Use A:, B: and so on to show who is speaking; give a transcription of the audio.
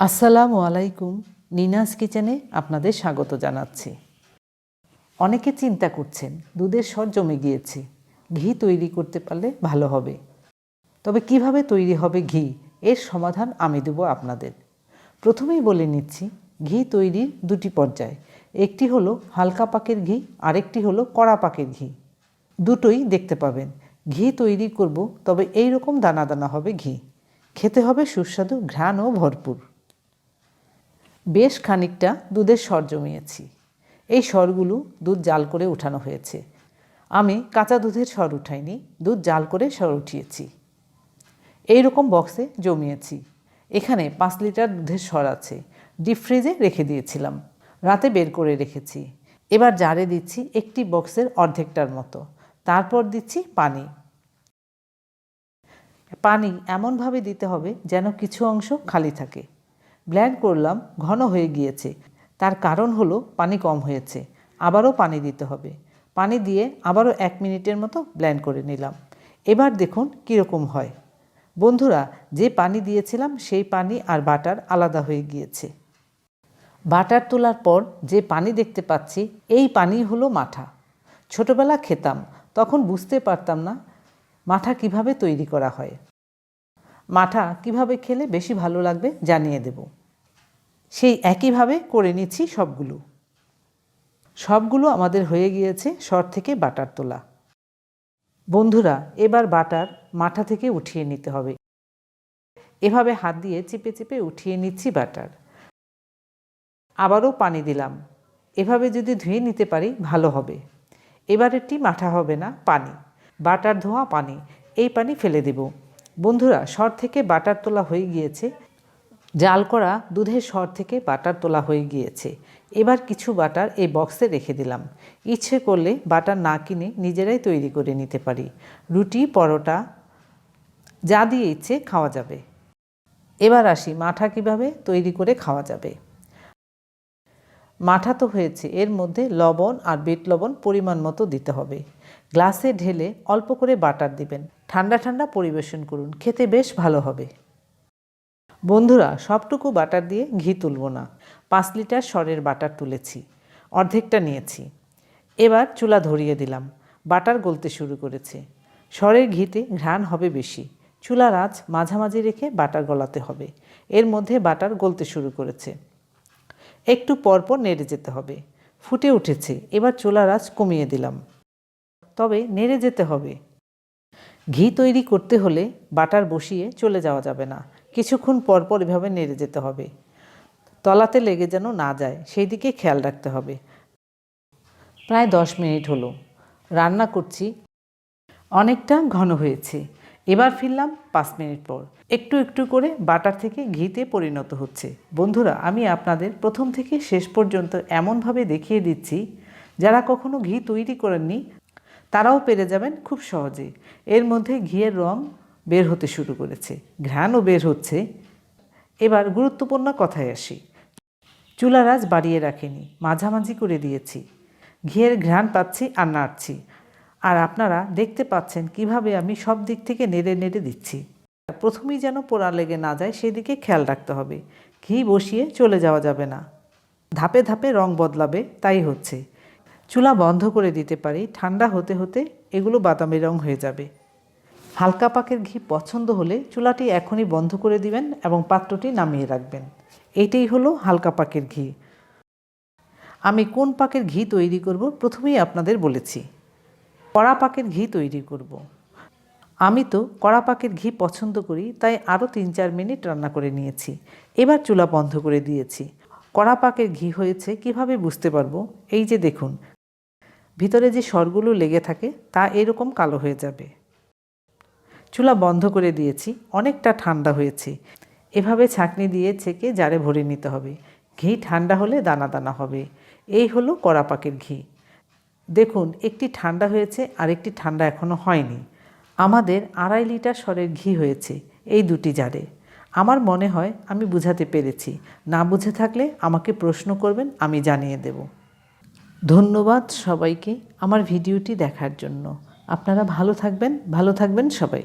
A: আসসালামু আলাইকুম, নিনাস কিচেনে আপনাদের স্বাগত জানাচ্ছি। অনেকে চিন্তা করছেন, দুধের স্বর জমে গিয়েছে, ঘি তৈরি করতে পারলে ভালো হবে। তবে কীভাবে তৈরি হবে ঘি, এর সমাধান আমি দেব আপনাদের। প্রথমেই বলে নিচ্ছি, ঘি তৈরির দুটি পর্যায়। একটি হলো হালকা পাকের ঘি, আরেকটি হলো কড়া পাকের ঘি। দুটোই দেখতে পাবেন। ঘি তৈরি করব, তবে এই রকম দানা দানা হবে ঘি। খেতে হবে সুস্বাদু ঘ্রাণ ও ভরপুর। বেশ খানিকটা দুধের স্বর জমিয়েছি। এই স্বরগুলো দুধ জাল করে উঠানো হয়েছে। আমি কাঁচা দুধের স্বর উঠাইনি, দুধ জাল করে স্বর উঠিয়েছি। এই রকম বক্সে জমিয়েছি। এখানে পাঁচ লিটার দুধের স্বর আছে। ডিপ ফ্রিজে রেখে দিয়েছিলাম। রাতে বের করে রেখেছি। এবার জারে দিচ্ছি একটি বক্সের অর্ধেকটার মতো। তারপর দিচ্ছি পানি। পানি এমনভাবে দিতে হবে যেন কিছু অংশ খালি থাকে। ব্ল্যান্ড করলাম, ঘন হয়ে গিয়েছে। তার কারণ হলো পানি কম হয়েছে। আবারও পানি দিতে হবে। পানি দিয়ে আবারও এক মিনিটের মতো ব্ল্যান্ড করে নিলাম। এবার দেখুন কীরকম হয়। বন্ধুরা, যে পানি দিয়েছিলাম সেই পানি আর বাটার আলাদা হয়ে গিয়েছে। বাটার তোলার পর যে পানি দেখতে পাচ্ছি, এই পানি হলো মাঠা। ছোটবেলা খেতাম, তখন বুঝতে পারতাম না মাঠা কীভাবে তৈরি করা হয়। মাঠা কীভাবে খেলে বেশি ভালো লাগবে জানিয়ে দেব। সেই একইভাবে করে নিচ্ছি সবগুলো। সবগুলো আমাদের হয়ে গিয়েছে শর থেকে বাটার তোলা। বন্ধুরা, এবার বাটার মাঠা থেকে উঠিয়ে নিতে হবে। এভাবে হাত দিয়ে চিপে চিপে উঠিয়ে নিচ্ছি বাটার। আবারও পানি দিলাম। এভাবে যদি ধুয়ে নিতে পারি ভালো হবে। এবারেরটি মাঠা হবে না, পানি। বাটার ধোয়া পানি। এই পানি ফেলে দেব। বন্ধুরা স্বর থেকে বাটার তোলা হয়ে গিয়েছে। জাল করা দুধের স্বর থেকে বাটার তোলা হয়ে গিয়েছে। এবার কিছু বাটার এই বক্সে রেখে দিলাম। ইচ্ছে করলে বাটার না কিনে নিজেরাই তৈরি করে নিতে পারি। রুটি, পরোটা, যা দিয়ে ইচ্ছে খাওয়া যাবে। এবার আসি মাঠা কীভাবে তৈরি করে খাওয়া যাবে। মাঠা তো হয়েছে, এর মধ্যে লবণ আর বিট লবণ পরিমাণ মতো দিতে হবে। গ্লাসে ঢেলে অল্প করে বাটার দিবেন। ঠান্ডা ঠান্ডা পরিবেশন করুন, খেতে বেশ ভালো হবে। বন্ধুরা, সবটুকু বাটার দিয়ে ঘি তুলব না। পাঁচ লিটার সরের বাটার তুলেছি, অর্ধেকটা নিয়েছি। এবার চুলা ধরিয়ে দিলাম, বাটার গলতে শুরু করেছে। সরের ঘিতে ঘ্রাণ হবে বেশি, চুলার আঁচ মাঝামাঝি রেখে বাটার গলাতে হবে। এর মধ্যে বাটার গলতে শুরু করেছে। একটু পরপর নেড়ে যেতে হবে। ফুটে উঠেছে, এবার চুলার আঁচ কমিয়ে দিলাম। তবে নেড়ে যেতে হবে। ঘি তৈরি করতে হলে বাটার বসিয়ে চলে যাওয়া যাবে না। কিছুক্ষণ পরপর এভাবে নেড়ে যেতে হবে। তলাতে লেগে যেন না যায়, সেই দিকে খেয়াল রাখতে হবে। প্রায় দশ মিনিট হলো। রান্না করছি। অনেকটা ঘন হয়েছে। এবার ফিরলাম পাঁচ মিনিট পর। একটু একটু করে বাটার থেকে ঘিতে পরিণত হচ্ছে। বন্ধুরা, আমি আপনাদের প্রথম থেকে শেষ পর্যন্ত এমনভাবে দেখিয়ে দিচ্ছি, যারা কখনো ঘি তৈরি করেননি তারাও পেরে যাবেন খুব সহজে এর মধ্যে ঘিয়ের রং বের হতে শুরু করেছে, ঘ্রাণও বের হচ্ছে। এবার গুরুত্বপূর্ণ কথায় আসি। চুলার আজ বাড়িয়ে রাখেনি, মাঝামাঝি করে দিয়েছি। ঘিয়ের ঘ্রাণ পাচ্ছি আর নাড়ছি। আর আপনারা দেখতে পাচ্ছেন কীভাবে আমি সব দিক থেকে নেড়ে নেড়ে দিচ্ছি। প্রথমেই যেন পোড়া লেগে না যায়, সেদিকে খেয়াল রাখতে হবে। ঘি বসিয়ে চলে যাওয়া যাবে না। ধাপে ধাপে রং বদলাবে, তাই হচ্ছে। চুলা বন্ধ করে দিতে পারি, ঠান্ডা হতে হতে এগুলো বাদামি রং হয়ে যাবে। হালকা পাকের ঘি পছন্দ হলে চুলাটি এখনই বন্ধ করে দিবেন এবং পাত্রটি নামিয়ে রাখবেন। এইটাই হলো হালকা পাকের ঘি। আমি কোন পাকের ঘি তৈরি করব প্রথমেই আপনাদের বলেছি। কড়া পাকের ঘি তৈরি করব। আমি তো কড়া পাকের ঘি পছন্দ করি, তাই আরও তিন চার মিনিট রান্না করে নিয়েছি। এবার চুলা বন্ধ করে দিয়েছি। কড়া পাকের ঘি হয়েছে, কীভাবে বুঝতে পারব? এই যে দেখুন ভিতরে যে স্বরগুলো লেগে থাকে তা এরকম কালো হয়ে যাবে। চুলা বন্ধ করে দিয়েছি, অনেকটা ঠান্ডা হয়েছে। এভাবে ছাঁকনি দিয়ে ছেঁকে জারে ভরে নিতে হবে। ঘি ঠান্ডা হলে দানা দানা হবে। এই হলো কড়া পাকের ঘি। দেখুন, একটি ঠান্ডা হয়েছে আর একটি ঠান্ডা এখনও হয়নি। আমাদের আড়াই লিটার সরের ঘি হয়েছে এই দুটি জারে। আমার মনে হয় আমি বুঝাতে পেরেছি। না বুঝে থাকলে আমাকে প্রশ্ন করবেন, আমি জানিয়ে দেব। ধন্যবাদ সবাইকে আমার ভিডিওটি দেখার জন্য। আপনারা ভালো থাকবেন ভালো থাকবেন সবাই।